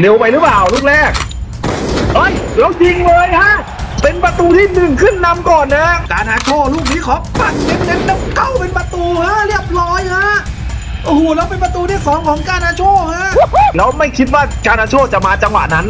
เร็วไปหรือเปล่าลูกแรกเฮ้ยแล้วยิงเลยฮะ เป็นประตูที่หนึ่งขึ้นนำก่อนนะการหาโชว์ลูกนี้ขอปั่นเน้นๆแล้วเข้าเป็นประตูฮะเรียบร้อยฮะโอ้โหแล้วเป็นประตูที่สองของการหาโชว์ฮะแล้วไม่คิดว่าจานาโชจะมาจังหวะนั้น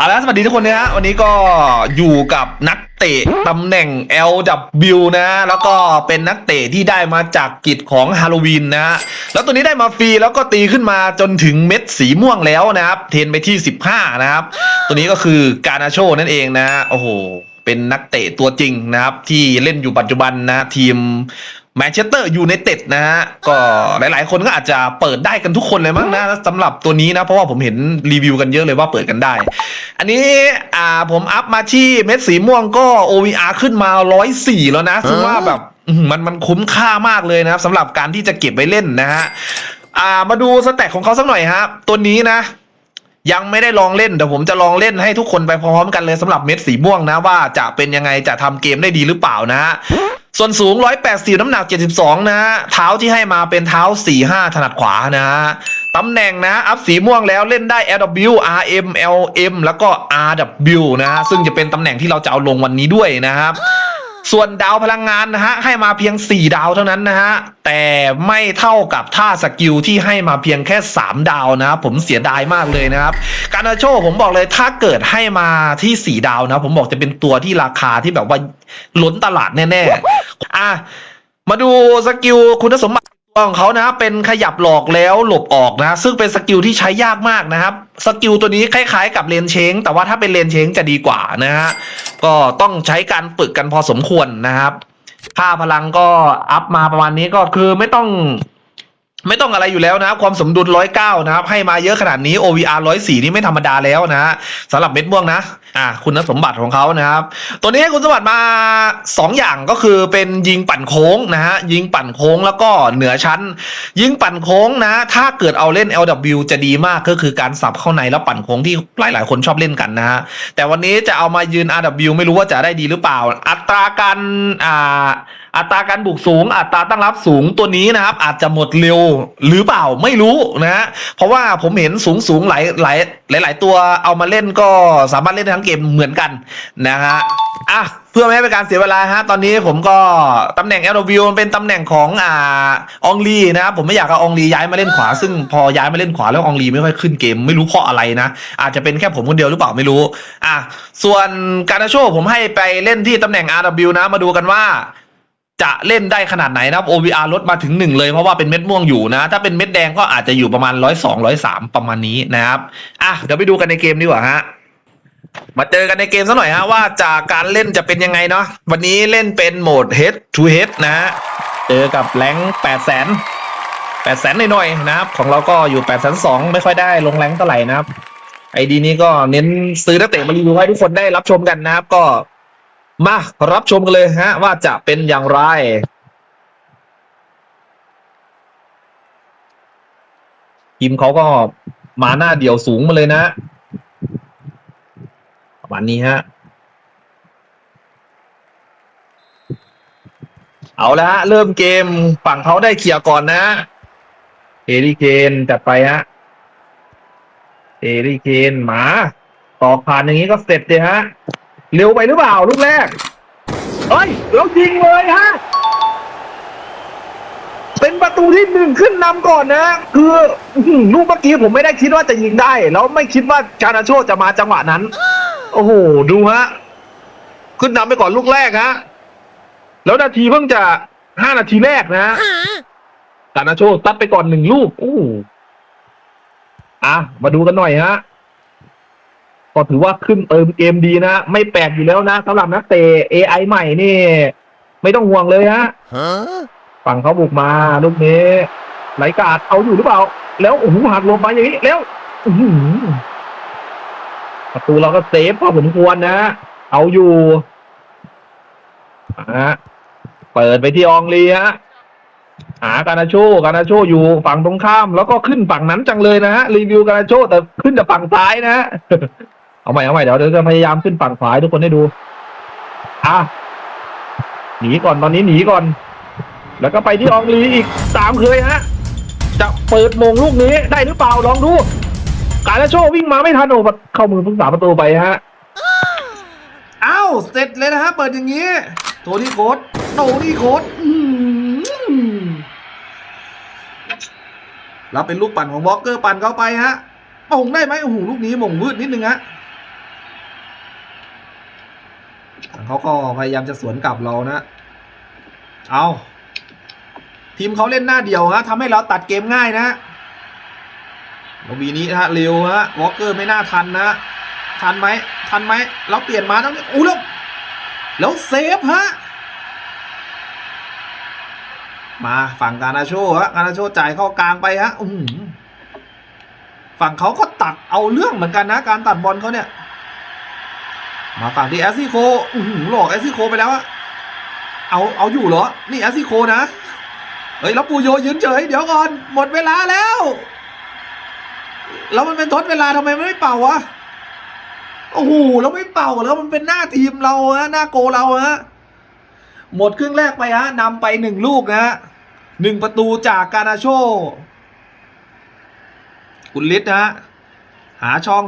เอาละสวัสดีทุกคนนะฮะวันนี้ก็อยู่กับนักเตะตำแหน่ง LW นะ แล้วก็เป็นนักเตะที่ได้มาจากกิจของฮาโลวีนนะ แล้วตัวนี้ได้มาฟรีแล้วก็ตีขึ้นมาจนถึงเม็ดสีม่วงแล้วนะครับ เทนไปที่ 15 นะครับ ตัวนี้ก็คือการนาโชนั่นเองนะ โอ้โห เป็นนักเตะตัวจริงนะครับ ที่เล่นอยู่ปัจจุบันนะทีม แมนเชสเตอร์ยูไนเต็ดนะฮะก็หลาย ๆ คนก็อาจจะเปิดได้กันทุกคนเลยมั้งนะสำหรับตัวนี้นะ เพราะว่าผมเห็นรีวิวกันเยอะเลยว่าเปิดกันได้ อันนี้อ่าผมอัพมาที่เม็ดสีม่วงก็ OVR ขึ้นมา 104 แล้วนะซึ่งว่าแบบอื้อหือมันมันคุ้มค่ามากเลยนะครับสำหรับการที่จะเก็บไว้เล่นนะฮะอ่ามาดูสแต็กของเขาสักหน่อยครับตัวนี้นะยังไม่ได้ลองเล่นเดี๋ยวผมจะลองเล่นให้ทุกคนไปพร้อมกันเลยสำหรับเม็ดสีม่วงนะว่าจะเป็นยังไงจะทำเกมได้ดีหรือเปล่านะฮะ ส่วนสูง 184 น้ำหนัก 72 นะฮะ เท้าที่ให้มาเป็นเท้า 45 ถนัดขวานะฮะ ตำแหน่งนะ อัพสีม่วงแล้วเล่นได้ LW RM LM แล้วก็ RW นะฮะ ซึ่งจะเป็นตำแหน่งที่เราจะเอาลงวันนี้ด้วยนะครับ ส่วนดาวพลังงานนะฮะให้มาเพียง 4 ดาวเท่านั้นนะฮะแต่ไม่เท่ากับท่าสกิลที่ให้มาเพียงแค่ 3 ดาวนะผมเสียดายมากเลยนะครับ การนาโชผมบอกเลยถ้าเกิดให้มาที่ 4 ดาวนะ ผมบอกจะเป็นตัวที่ราคาที่แบบว่าล้นตลาดแน่ๆอะมาดูสกิลคุณสมบัติ ตัวของเขานะเป็นขยับหลอกแล้วหลบออกนะ ซึ่งเป็นสกิลที่ใช้ยากมากนะครับ สกิลตัวนี้คล้ายๆ กับเลนเชงแต่ว่าถ้าเป็นเลนเชงจะดีกว่านะฮะก็ต้องใช้การฝึกกันพอสมควรนะครับ ค่าพลังก็อัพมาประมาณนี้ก็คือไม่ต้อง ไม่ต้องอะไรอยู่แล้วนะครับความสมดุลร้อยเก้านะครับ ให้มาเยอะขนาดนี้ OVR ร้อยสี่นี่ไม่ธรรมดาแล้วนะสำหรับเม็ดม่วงนะอ่าคุณสมบัติของเขานะครับ ตัวนี้ให้คุณสมบัติมาสองอย่างก็คือเป็นยิงปั่นโค้งนะฮะยิงปั่นโค้งแล้วก็เหนือชั้น ยิงปั่นโค้งนะ ถ้าเกิดเอาเล่น LW จะดีมากก็คือการสับเข้าในแล้วปั่นโค้งที่หลาย ๆ คนชอบเล่นกันนะฮะแต่วันนี้จะเอามายืน RW ไม่รู้ว่าจะได้ดีหรือเปล่า อัตราการอ่า อัตราการบุกสูง อัตราตั้งรับสูงตัวนี้นะครับ อาจจะหมดเร็วหรือเปล่าไม่รู้นะฮะเพราะว่าผมเห็นสูงสูงหลายหลายหลายหลายตัวเอามาเล่นก็สามารถเล่นทั้งเกมเหมือนกันนะฮะอะเพื่อไม่ให้เป็นการเสียเวลาฮะตอนนี้ผมก็ตำแหน่ง LW มันเป็นตำแหน่งของอ่าองลีนะครับผมไม่อยากเอาองลีย้ายมาเล่นขวา ซึ่งพอย้ายมาเล่นขวาแล้วองลีไม่ค่อยขึ้นเกม ไม่รู้เพราะอะไรนะ อาจจะเป็นแค่ผมคนเดียวหรือเปล่าไม่รู้อะส่วนการาโชผมให้ไปเล่นที่ตำแหน่ง RW นะมาดูกันว่า จะเล่นได้ขนาดไหนนะครับ OVR ลดมาถึงหนึ่งเลยเพราะว่าเป็นเม็ดม่วงอยู่นะ ถ้าเป็นเม็ดแดงก็อาจจะอยู่ประมาณร้อยสองร้อยสามประมาณนี้นะครับอะเดี๋ยวไปดูกันในเกมดีกว่าฮะมาเจอกันในเกมซะหน่อยฮะว่าจากการเล่นจะเป็นยังไงเนาะวันนี้เล่นเป็นโหมด head to head นะฮะเจอกับแรงแปดแสนแปดแสนหน่อยๆนะครับ ของเราก็อยู่แปดแสนสองไม่ค่อยได้ลงแรงเท่าไหร่นะครับไอดีนี้ก็เน้นซื้อนักเตะมารีวิวให้ทุกคนได้รับชมกันนะครับ ก็ มารับชมกันเลยฮะ ว่าจะเป็นอย่างไร ทีมเขาก็มาหน้าเดี่ยวสูงมาเลยนะประมาณนี้ฮะ เอาละฮะ เริ่มเกมฝั่งเขาได้เขี่ยร์ก่อนนะเฮริเคนจัดไปฮะเฮริเคนหมา ต่อผ่านอย่างนี้ก็เสร็จเลยฮะ เร็วไปหรือเปล่าลูกแรกเฮ้ยแล้วยิงเลยฮะ เป็นประตูที่หนึ่งขึ้นนำก่อนนะ คือลูกเมื่อกี้ผมไม่ได้คิดว่าจะยิงได้ แล้วไม่คิดว่าจานาโชจะมาจังหวะนั้น โอ้โห ดูฮะ ขึ้นนำไปก่อนลูกแรกฮะ แล้วนาทีเพิ่งจะห้านาทีแรกนะฮะจานาโชตัดไปก่อนหนึ่งลูกอู้อะ มาดูกันหน่อยฮะ ก็ถือว่าขึ้นเติมเกมดีนะไม่แปลกอยู่แล้วนะสำหรับนักเตะ AI ใหม่นี่ ไม่ต้องห่วงเลยฮะฝั่งเขาบุกมาลูกนี้ไหลกาดเอาอยู่หรือเปล่า แล้วโอ้โหหักหลบมาอย่างนี้แล้วอื้อหือประตูเราก็เซฟพอสมควรนะ เอาอยู่ฮะเปิดไปที่อองลีฮะหาการนาโชการนาโชอยู่ฝั่งตรงข้าม แล้วก็ขึ้นฝั่งนั้นจังเลยนะฮะรีวิวการนาโชแต่ขึ้นแต่ฝั่งซ้ายนะฮะ เอาใหม่เอาใหม่เดี๋ยวเดี๋ยวจะพยายามขึ้นฝั่งขวาให้ทุกคนได้ดูอะหนีก่อนตอนนี้หนีก่อน แล้วก็ไปที่อองลีอีกตามเคยฮะ จะเปิดมงลูกนี้ได้หรือเปล่าลองดู การนาโชวิ่งมาไม่ทันโอ้เข้ามือพึ่งสามประตูไปฮะอ้าวเสร็จเลยนะฮะเปิดอย่างนี้โทนี่โค้ดโทนี่โค้ดอื้อหือแล้วเป็นลูกปั่นของวอลเกอร์ปั่นเข้าไปฮะมงได้ไหมโอ้โหลูกนี้มงวืดนิดนึงฮะ เขาก็พยายามจะสวนกลับเรานะ เอาทีมเขาเล่นหน้าเดียวฮะทำให้เราตัดเกมง่ายนะลวีนี้นะฮะเร็วฮะวอลเกอร์ไม่น่าทันนะ ทันไหมทันไหมเราเปลี่ยนมาตั้งนี้อู้แล้วแล้วเซฟฮะมาฝั่งการนาโชฮะการนาโชจ่ายเข้ากลางไปฮะอืฝั่งเขาก็ตัดเอาเรื่องเหมือนกันนะ การตัดบอลเขาเนี่ย มาฝั่งที่แอสซิโคอือหือหลอกแอสซิโคไปแล้วอะเอาเอาอยู่เหรอ นี่แอสซิโคนะ เฮ้ยแล้วปูโยยืนเฉยเดี๋ยวก่อน หมดเวลาแล้ว แล้วมันเป็นทดเวลาทำไมไม่เป่าวะ โอ้โหแล้วไม่เป่าแล้วมันเป็นหน้าทีมเราฮะหน้าโกเราฮะ หมดครึ่งแรกไปฮะนำไปหนึ่งลูกนะฮะหนึ่งประตูจากกานาโชกุลลิศนะฮะหาช่อง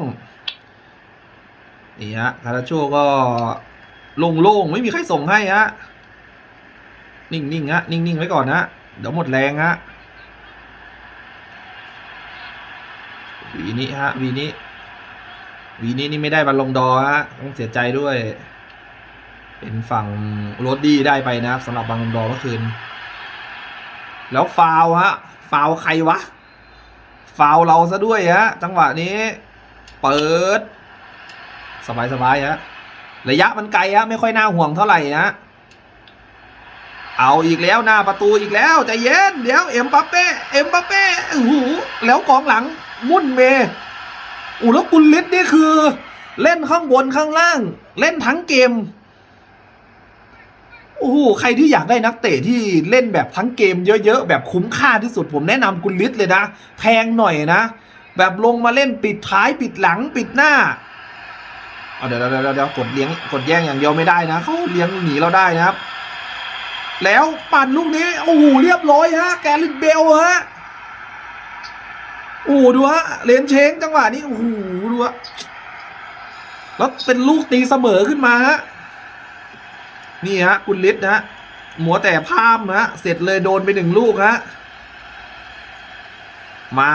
นี่ฮะกานาโชก็โล่งๆ ไม่มีใครส่งให้ฮะ นิ่งๆฮะ นิ่งๆ ไว้ก่อนนะเดี๋ยวหมดแรงฮะ วีนี้ฮะ วีนี้ วีนี้นี่ไม่ได้บอลลงดอฮะ ต้องเสียใจด้วย เป็นฝั่งโรดดี้ได้ไปนะสำหรับบอลลงดอเมื่อคืน แล้วฟาวฮะ ฟาวใครวะ ฟาวเราซะด้วยฮะ จังหวะนี้ เปิด สบายสบายๆฮะระยะมันไกลฮะไม่ค่อยน่าห่วงเท่าไหร่นะเอาอีกแล้วหน้าประตูอีกแล้วใจเย็นเดี๋ยวเอ็มบัปเป้เอ็มบัปเป้โอ้โหแล้วกองหลังมุ่นเมอู้แล้วกุลลิศนี่คือ เล่นข้างบนข้างล่าง เล่นทั้งเกมโอ้โหใครที่อยากได้นักเตะที่เล่นแบบทั้งเกมเยอะๆ แบบคุ้มค่าที่สุดผมแนะนำกุลลิศเลยนะ แพงหน่อยนะ แบบลงมาเล่นปิดท้ายปิดหลังปิดหน้า เอาเดี๋ยวเดี๋ยวเดี๋ยวกดเลี้ยงกดแย่งอย่างเดียวไม่ได้นะเขาเลี้ยงหนีเราได้นะครับ แล้วปั่นลูกนี้โอ้โหเรียบร้อยฮะ แกลินเบลฮะโอ้โหดูฮะเลนเชงจังหวะนี้โอ้โหดูฮะแล้วเป็นลูกตีเสมอขึ้นมาฮะนี่ฮะกุลลิศนะฮะหมัวแต่พามฮะเสร็จเลยโดนไปหนึ่งลูกฮะมา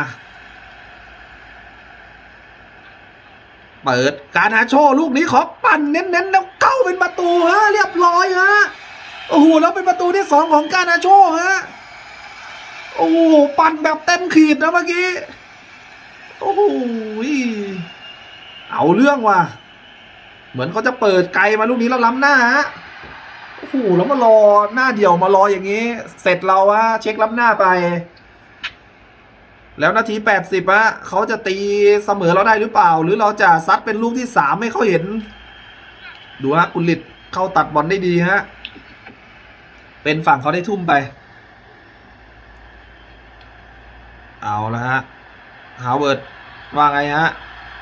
เปิด การหาโชลูกนี้ขอปั่นเน้นๆแล้วเข้าเป็นประตูฮะเรียบร้อยฮะโอ้โหแล้วเป็นประตูที่สองของการาโชฮะโอ้โหปั่นแบบเต็มขีดนะเมื่อกี้โอ้โหเอาเรื่องว่ะเหมือนเขาจะเปิดไกลมาลูกนี้แล้วล้ำหน้าฮะโอ้โหแล้วมารอหน้าเดียวมารออย่างนี้ เสร็จเราฮะเช็คล้ำหน้าไป แล้วนาทีแปดสิบอะเขาจะตีเสมอเราได้หรือเปล่า หรือเราจะซัดเป็นลูกที่สามให้เขาเห็น ดูฮะกุลิตเข้าตัดบอลได้ดีฮะ เป็นฝั่งเขาได้ทุ่มไป เอาละฮะฮาวเวิร์ดว่าไงฮะ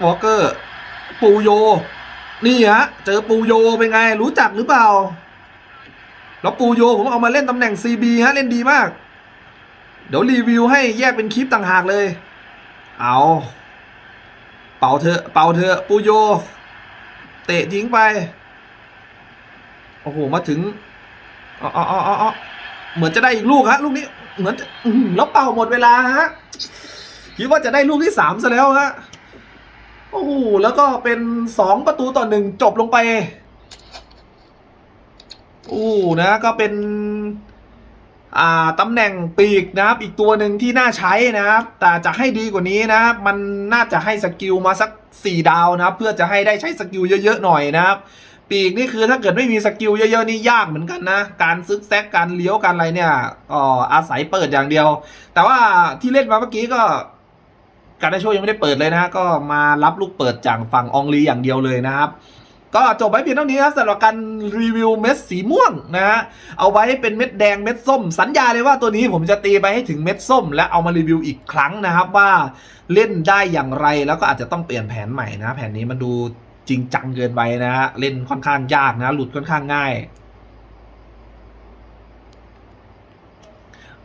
วอลเกอร์ ปูโย นี่ฮะ เจอปูโยเป็นไง รู้จักหรือเปล่า แล้วปูโยผมเอามาเล่นตำแหน่ง CB ฮะ เล่นดีมาก เดี๋ยวรีวิวให้แยกเป็นคลิปต่างหากเลย เอา เป่าเถอเป่าเถอปูโย เตะทิ้งไป โอ้โห มาถึงอ๋ออ๋ออ๋ออ๋อเหมือนจะได้อีกลูกฮะ ลูกนี้ เหมือนจะแล้วเป่าหมดเวลาฮะ คิดว่าจะได้ลูกที่สามซะแล้วฮะ โอ้โห แล้วก็เป็นสองประตูต่อหนึ่งจบลงไป โอ้นะ ก็เป็น ตำแหน่งปีกนะครับ อีกตัวหนึ่งที่น่าใช้นะครับ แต่จะให้ดีกว่านี้นะครับมันน่าจะให้สกิลมาสักสี่ดาวนะครับ เพื่อจะให้ได้ใช้สกิลเยอะๆหน่อยนะครับ ปีกนี่คือถ้าเกิดไม่มีสกิลเยอะๆนี่ยากเหมือนกันนะ การซึกแซกการเลี้ยวการอะไรเนี่ยก็อาศัยเปิดอย่างเดียว แต่ว่าที่เล่นมาเมื่อกี้ก็การได้โชว์ยังไม่ได้เปิดเลยนะฮะก็มารับลูกเปิดจากฝั่งอองลีอย่างเดียวเลยนะครับ ก็จบไว้เพียงเท่านี้ครับสำหรับการรีวิวเม็ดสีม่วงนะฮะเอาไว้เป็นเม็ดแดงเม็ดส้ม สัญญาเลยว่าตัวนี้ผมจะตีไปให้ถึงเม็ดส้ม และเอามารีวิวอีกครั้งนะครับว่าเล่นได้อย่างไรแล้วก็อาจจะต้องเปลี่ยนแผนใหม่นะ แผนนี้มันดูจริงจังเกินไปนะฮะเล่นค่อนข้างยากนะ หลุดค่อนข้างง่าย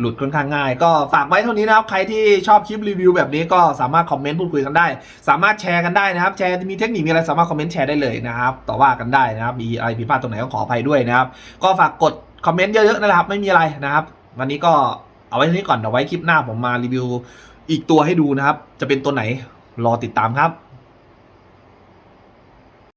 หลุดค่อนข้างง่าย ก็ฝากไว้เท่านี้นะครับ ใครที่ชอบคลิปรีวิวแบบนี้ก็สามารถคอมเมนต์พูดคุยกันได้ สามารถแชร์กันได้นะครับ แชร์มีเทคนิคมีอะไรสามารถคอมเมนต์แชร์ได้เลยนะครับต่อว่ากันได้นะครับ มีอะไรผิดพลาดตรงไหนก็ขออภัยด้วยนะครับ ก็ฝากกดคอมเมนต์เยอะๆนะครับ ไม่มีอะไรนะครับ วันนี้ก็เอาไว้เท่านี้ก่อนเดี๋ยวไว้คลิปหน้าผมมารีวิวอีกตัวให้ดูนะครับ จะเป็นตัวไหนรอติดตามครับ